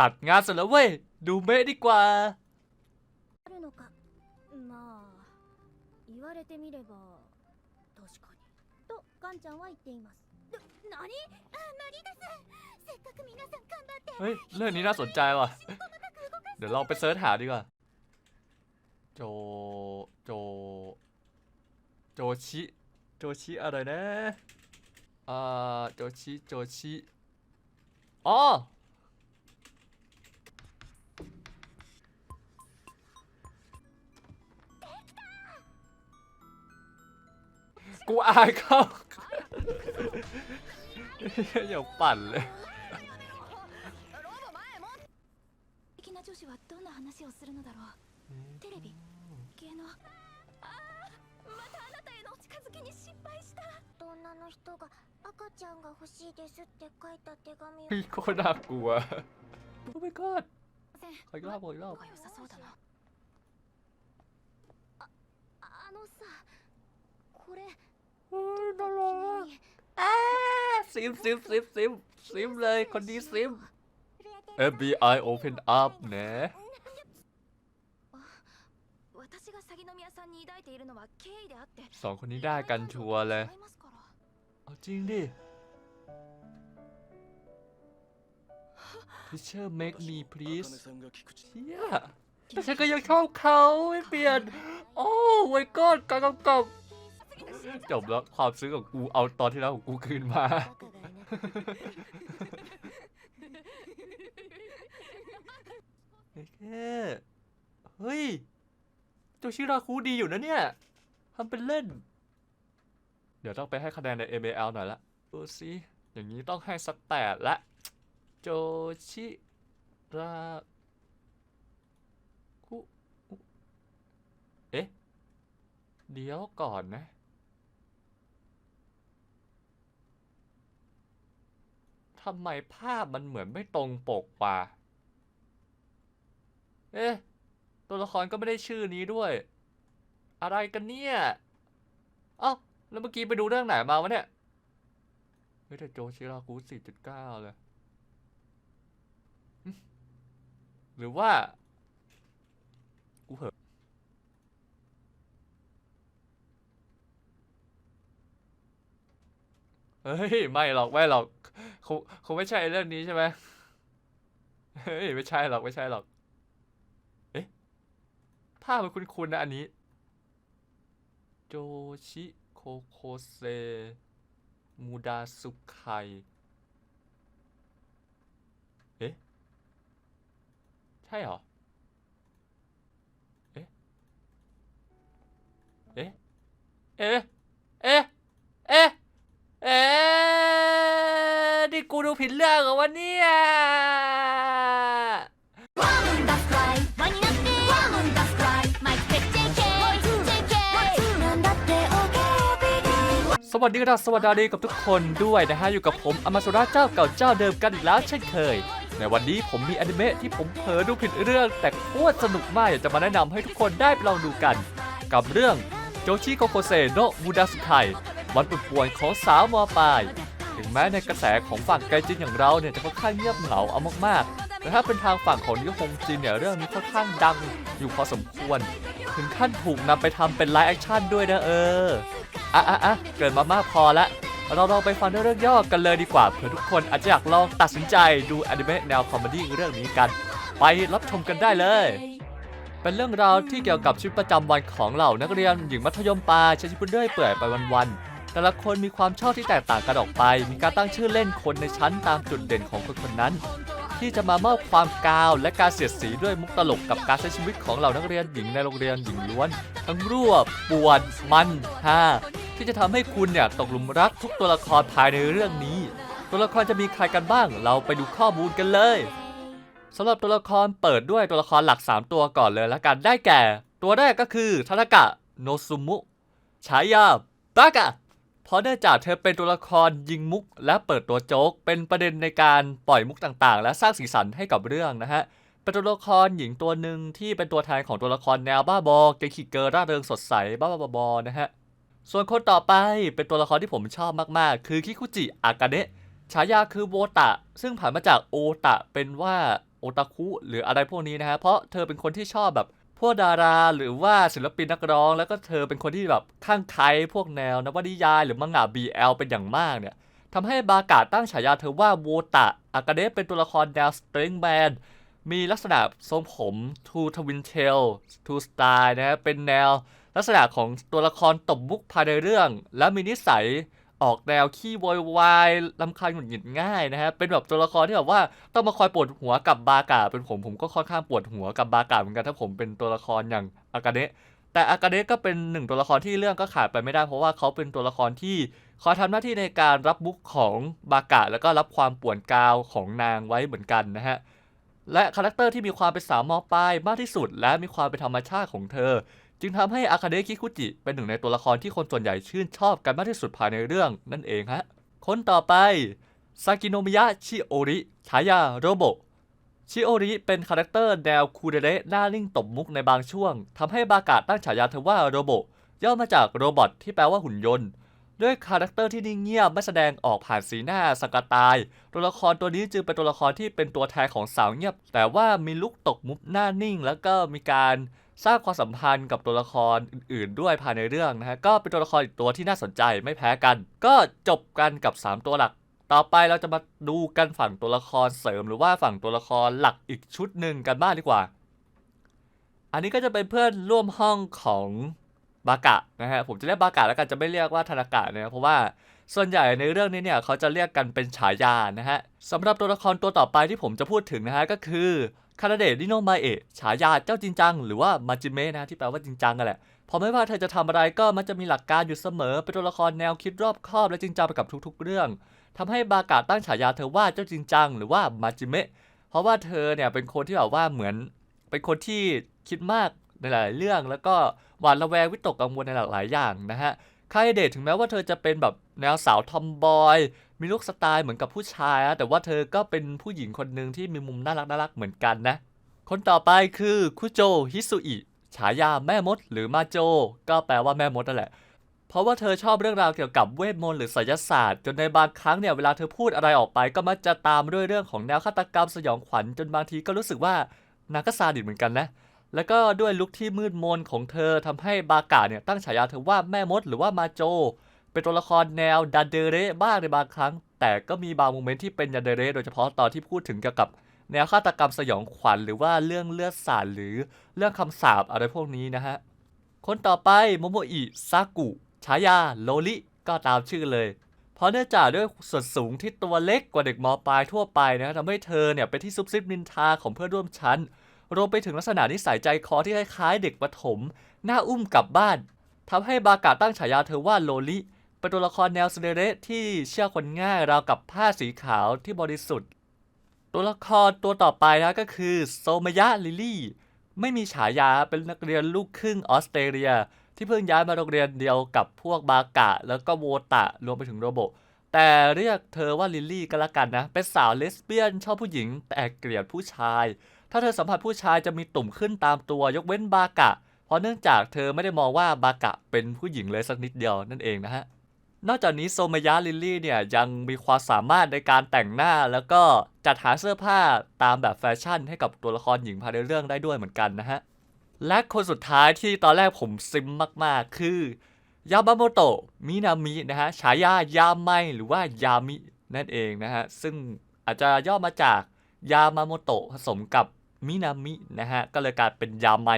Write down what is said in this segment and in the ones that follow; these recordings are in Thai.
ตัดงานเสร็จแล้วเว้ย ดูเมะดีกว่า あるのかまあ言われてみれば確かにとガンちゃんは言っていますな何あマリですせっかく皆さん頑張って เฮ้ย เรื่องนี้น่าสนใจว่ะ เดี๋ยวเราไปเซิร์ชหาดีกว่า โจ โจ โจชิ โจชิอะไรนะ อ่า โจชิ โจชิ อ๋อ กูอายเขา อย่าปั่นเลย 的な女子はどんな話をするのだろうテレビ芸能あーまたあなたへの近づきに失敗した女の人が赤ちゃんが欲しいですって書いた手紙を เฮ้ยโคตรน่ากลัว โอ้ my god ขออีกรอบขออีกรอบ が良さそうだなああのさこれ ซิมซิมซิมซิมซิมเลยคนนี้ซิม FBI open up นะ 私が鷺宮さんに抱いているのは敬意であって สองคนนี้ได้กันชัวร์เลย 違いますから เอาจริงดิ Teacher make me please 茜さんが菊池 เชี่ยแต่ฉันก็ยังชอบเขาไม่เปลี่ยน โอ้ my god การกำกับ จบแล้วความซึ้งของกูเอาตอนที่แล้วของกูคืนมา เฮ้ยแค่เฮ้ยโจชิราคุดีอยู่นะเนี่ยทำเป็นเล่น เดี๋ยวต้องไปให้คะแนนใน MAL หน่อยละดูสิอย่างนี้ต้องให้สักแปดละ โจชิราคุเอ๊ะ เดี๋ยวก่อนนะ ทำไมภาพมันเหมือนไม่ตรงปกป่ะ เอ๊ะ ตัวละครก็ไม่ได้ชื่อนี้ด้วย อะไรกันเนี่ยเอ้าแล้วเมื่อกี้ไปดูเรื่องไหนมาวะเนี่ย เฮ้ยแต่โจชิราคุ4.9เลย หรือว่า กูเหอะเฮ้ย ไม่หรอก ไม่หรอก คงคงไม่ใช่เรื่องนี้ใช่ไหมเฮ้ยไม่ใช่หรอกไม่ใช่หรอก เอ๊ะภาพมันคุ้นๆนะอันนี้ โจชิโคโคเซมูดาสุไคเอ๊ะ ใช่เหรอ เอ๊ะ เอ๊ะ เอ๊ะ เอ๊ะ เอ๊ะ เอ๊ะ นี่กู ดูผิดเรื่องเหรอวะเนี่ยสวัสดีครับสวัสดีกับทุกคนด้วยนะฮะ อยู่กับผมอมาสุราเจ้าเก่าเจ้าเดิมกันอีกแล้วเช่นเคย ในวันนี้ผมมีอนิเมะที่ผมเผลอดูผิดเรื่อง แต่โคตรสนุกมากอยากจะมาแนะนำให้ทุกคนได้ไปลองดูกัน กับเรื่องโจชิโกโกเซโนมูดาสุไทวันปวดป่วนของสาวมอปลาย ถึงแม้ในกระแสของฝั่งไกจินอย่างเราเนี่ยจะค่อนข้างเงียบเหงาเอามากๆ แต่ถ้าเป็นทางฝั่งของนิฮงจินเนี่ยเรื่องนี้ค่อนข้างดังอยู่พอสมควร ถึงขั้นถูกนำไปทำเป็นไลฟ์แอคชั่นด้วยนะเออ อะอะอะเกิดมามากพอละเราลองไปฟังเรื่องย่อกันเลยดีกว่าเผื่อทุกคนอาจจะอยากลองตัดสินใจดูอนิเมะแนวคอมเมดี้เรื่องนี้กัน ไปรับชมกันได้เลย เป็นเรื่องราวที่เกี่ยวกับชีวิตประจำวันของเหล่านักเรียนหญิงมัธยมปลายใช้ชีวิตเรื่อยเปื่อยไปวันๆ แต่ละคนมีความชอบที่แตกต่างกันออกไป มีการตั้งชื่อเล่นคนในชั้นตามจุดเด่นของคนคนนั้น ที่จะมามอบความกาวและการเสียดสีด้วยมุกตลกกับการใช้ชีวิตของเหล่านักเรียนหญิงในโรงเรียนหญิงล้วน ทั้งรั่วปวดมันฮาที่จะทำให้คุณเนี่ยตกหลุมรักทุกตัวละครภายในเรื่องนี้ ตัวละครจะมีใครกันบ้าง เราไปดูข้อมูลกันเลยสำหรับตัวละครเปิดด้วยตัวละครหลัก 3 ตัวก่อนเลยละกันได้แก่ ตัวแรกก็คือทานากะโนซุมุฉายาบากะ เพราะเนื่องจากเธอเป็นตัวละครยิงมุก และเปิดตัวโจ๊ก เป็นประเด็นในการปล่อยมุกต่างๆ และสร้างสีสันให้กับเรื่องนะฮะเป็นตัวละครหญิงตัวหนึ่งที่เป็นตัวแทนของตัวละครแนวบ้าบอเกคิเกอร์ร่าเริงสดใสบ้าบ้าบอๆนะฮะส่วนคนต่อไปเป็นตัวละครที่ผมชอบมากๆ คือคิคุจิอากาเนะฉายาคือโวตะ ซึ่งผ่านมาจากโอตะเป็นว่าโอตาคุหรืออะไรพวกนี้นะฮะเพราะเธอเป็นคนที่ชอบแบบ วกดาราหรือว่าศิลปินนักร้อง แล้วก็เธอเป็นคนที่แบบข้างใครพวกแนวนวนิยายหรือมังงะ BL เป็นอย่างมากเนี่ยทำให้บากาตั้งฉายาเธอว่าโวตะอากาเดะเป็นตัวละครแนวสตริงแมนมีลักษณะทรงผมทูทวินเทลทูสไตล์นะฮะเป็นแนวลักษณะของตัวละครตบมุกภายในเรื่อง และมีนิสัย ออกแนวขี้โวยวายลำคาญหงุดหงิดง่ายนะฮะ เป็นแบบตัวละครที่แบบว่าต้องมาคอยปวดหัวกับบากาเป็นผมผมก็ค่อนข้างปวดหัวกับบากาเหมือนกันถ้าผมเป็นตัวละครอย่างอากาเนะแต่อากาเนะก็เป็นหนึ่งตัวละครที่เรื่องก็ขาดไปไม่ได้ เพราะว่าเขาเป็นตัวละครที่คอยทำหน้าที่ในการรับมุกของบากาแล้วก็รับความป่วนกาวของนางไว้เหมือนกันนะฮะและคาแรคเตอร์ที่มีความเป็นสาวมอปลายมากที่สุด และมีความเป็นธรรมชาติของเธอ จึงทำให้อาคาเดะคิคุจิเป็นหนึ่งในตัวละครที่คนส่วนใหญ่ชื่นชอบกันมากที่สุดภายในเรื่องนั่นเองฮะ คนต่อไปซากิโนมิยะชิโอริฉายาโรโบชิโอริเป็นคาแรคเตอร์แนวคูเดเรหน้านิ่งตบมุกในบางช่วงทำให้บากาตั้งฉายาเธอว่าโรโบย่อมาจากโรบอทที่แปลว่าหุ่นยนต์ ด้วยคาแรคเตอร์ที่นิ่งเงียบไม่แสดงออกผ่านสีหน้าสกตาย ตัวละครตัวนี้จึงเป็นตัวละครที่เป็นตัวแทนของสาวเงียบ แต่ว่ามีลุกตกมุกหน้านิ่ง แล้วก็มีการสร้างความสัมพันธ์กับตัวละครอื่นๆ ด้วยภายในเรื่องนะฮะ ก็เป็นตัวละครอีกตัวที่น่าสนใจไม่แพ้กัน ก็จบกันกับ 3 ตัวหลัก ต่อไปเราจะมาดูกันฝั่งตัวละครเสริม หรือว่าฝั่งตัวละครหลักอีกชุดหนึ่งกันบ้างดีกว่า อันนี้ก็จะเป็นเพื่อนร่วมห้องของ บากะนะฮะผมจะเรียกบากะแล้วกันจะไม่เรียกว่าธนากะนะเพราะว่าส่วนใหญ่ในเรื่องนี้เนี่ยเขาจะเรียกกันเป็นฉายานะฮะสำหรับตัวละครตัวต่อไปที่ผมจะพูดถึงนะฮะก็คือคานาเดะดิโนมาเอะฉายาเจ้าจริงจัง หรือว่ามาจิเมะนะที่แปลว่าจริงจังกันแหละเพอไม่ว่าเธอจะทำอะไรก็มันจะมีหลักการอยู่เสมอ เป็นตัวละครแนวคิดรอบคอบและจริงจังไปกับทุก ๆ เรื่องทำให้บากะตั้งฉายาเธอว่าเจ้าจริงจัง หรือว่ามาจิเมะเพราะว่าเธอเนี่ยเป็นคนที่แบบว่าเหมือน เป็นคนที่คิดมาก ในหลายเรื่อง แล้วก็หวาดระแวงวิตกกังวลในหลากหลายอย่างนะฮะคาเดทถึงแม้ว่าเธอจะเป็นแบบแนวสาวทอมบอย มีลูกสไตล์เหมือนกับผู้ชายนะแต่ว่าเธอก็เป็นผู้หญิงคนหนึ่งที่มีมุมน่ารักน่ารักเหมือนกันนะ คนต่อไปคือคุโจฮิสุอิฉายาแม่มด หรือมาโจ ก็แปลว่าแม่มดนั่นแหละ เพราะว่าเธอชอบเรื่องราวเกี่ยวกับเวทมนต์หรือไสยศาสตร์ จนในบางครั้งเนี่ยเวลาเธอพูดอะไรออกไป ก็มักจะตามด้วยเรื่องของแนวฆาตกรรมสยองขวัญจนบางทีก็รู้สึกว่านางก็ซาดิสเหมือนกันนะ แล้วก็ด้วยลุคที่มืดมนของเธอทำให้บากาเนี่ยตั้งฉายาเธอว่าแม่มดหรือว่ามาโจ เป็นตัวละครแนวดันเดเรบ้างในบางครั้ง แต่ก็มีบางโมเมนต์ที่เป็นยันเดเรโดยเฉพาะตอนที่พูดถึงเกี่ยวกับ แนวฆาตกรรมสยองขวัญหรือว่าเรื่องเลือดสาดหรือเรื่องคำสาปอะไรพวกนี้นะฮะ คนต่อไปโมโมอิซากุฉายาโลลิก็ตามชื่อเลย เพราะเนื่องจากด้วยส่วนสูงที่ตัวเล็กกว่าเด็กมปลายทั่วไปนะทำให้เธอเนี่ยเป็นที่ซุบซิบนินทาของเพื่อนร่วมชั้น รวมไปถึงลักษณะนิสัยใจคอที่คล้ายๆเด็กประถม หน้าอุ้มกลับบ้านทำให้บากาตั้งฉายาเธอว่าโลลิ เป็นตัวละครแนวสเนเระที่เชื่อคนง่ายราวกับผ้าสีขาวที่บริสุทธิ์ ตัวละครตัวต่อไปนะก็คือโซมยะลิลี่ ไม่มีฉายาเป็นนักเรียนลูกครึ่งออสเตรเลีย ที่เพิ่งย้ายมาโรงเรียนเดียวกับพวกบากะแล้วก็โวตะรวมไปถึงโรโบแต่เรียกเธอว่าลิลลี่ก็แล้วกันนะ เป็นสาวเลสเบี้ยนชอบผู้หญิงแต่เกลียดผู้ชาย ถ้าเธอสัมผัสผู้ชายจะมีตุ่มขึ้นตามตัวยกเว้นบากะ เพราะเนื่องจากเธอไม่ได้มองว่าบากะเป็นผู้หญิงเลยสักนิดเดียวนั่นเองนะฮะ นอกจากนี้โซมยะลิลลี่เนี่ยยังมีความสามารถในการแต่งหน้า แล้วก็จัดหาเสื้อผ้าตามแบบแฟชั่น ให้กับตัวละครหญิงภายในเรื่องได้ด้วยเหมือนกันนะฮะ และคนสุดท้ายที่ตอนแรกผมซิมมากๆ คือยามาโมโตะมินามินะฮะฉายายาไมหรือว่ายามินั่นเองนะฮะ ซึ่งอาจจะย่อมาจากยามาโมโตะผสมกับ มินามินะฮะก็เลยกลายเป็นยาไม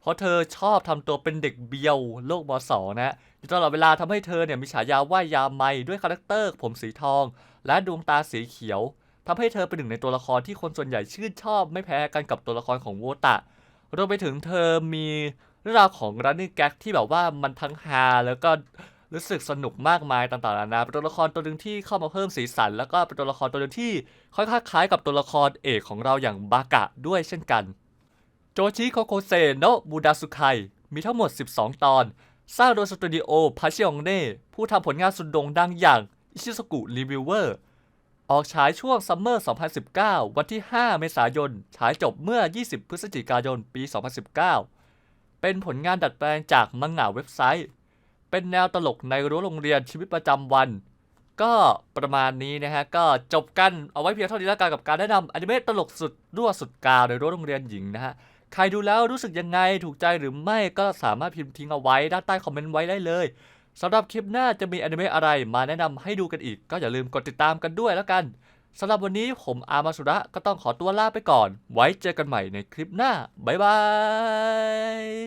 เพราะเธอชอบทำตัวเป็นเด็กเบียวโลกมสนะฮะอยู่ตลอดเวลาทำให้เธอเนี่ยมีฉายาว่ายาไมด้วยคาแรคเตอร์ผมสีทอง และดวงตาสีเขียวทำให้เธอเป็นหนึ่งในตัวละครที่คนส่วนใหญ่ชื่นชอบไม่แพ้กันกับตัวละครของโวตะรวมไปถึงเธอมีเรื่องราวของ running gag ที่แบบว่ามันทั้งฮาแล้วก็ รู้สึกสนุกมากมายต่างๆนานาเป็นตัวละครตัวหนึ่งที่เข้ามาเพิ่มสีสัน แล้วก็เป็นตัวละครตัวหนึ่งที่ค่อนข้างคล้ายกับตัวละครเอกของเราอย่างบากะด้วยเช่นกัน โจชิโคโคเซโนะบูดาสุไคมีทั้งหมด 12 ตอน สร้างโดยสตูดิโอพาชิองเน่ผู้ทำผลงานสุดโด่งดังอย่างอิชิสกุรีวิวเวอร์ออกฉายช่วงซัมเมอร์ 2019 วันที่ 5 เมษายน ฉายจบเมื่อ 20 พฤศจิกายน ปี 2019 เป็นผลงานดัดแปลงจากมังงะเว็บไซต์ เป็นแนวตลกในรั้วโรงเรียนชีวิตประจำวัน ก็ประมาณนี้นะฮะ ก็จบกันเอาไว้เพียงเท่านี้แล้วกันกับการแนะนำอนิเมะตลกสุดรั่วสุดกาวในรั้วโรงเรียนหญิงนะฮะใครดูแล้วรู้สึกยังไงถูกใจหรือไม่ก็สามารถพิมพ์ทิ้งเอาไว้ด้านใต้คอมเมนต์ไว้ได้เลยสำหรับคลิปหน้าจะมีอนิเมะอะไรมาแนะนำให้ดูกันอีก ก็อย่าลืมกดติดตามกันด้วยแล้วกันสำหรับวันนี้ผมอามาสุระก็ต้องขอตัวลาไปก่อน ไว้เจอกันใหม่ในคลิปหน้า บ๊ายบาย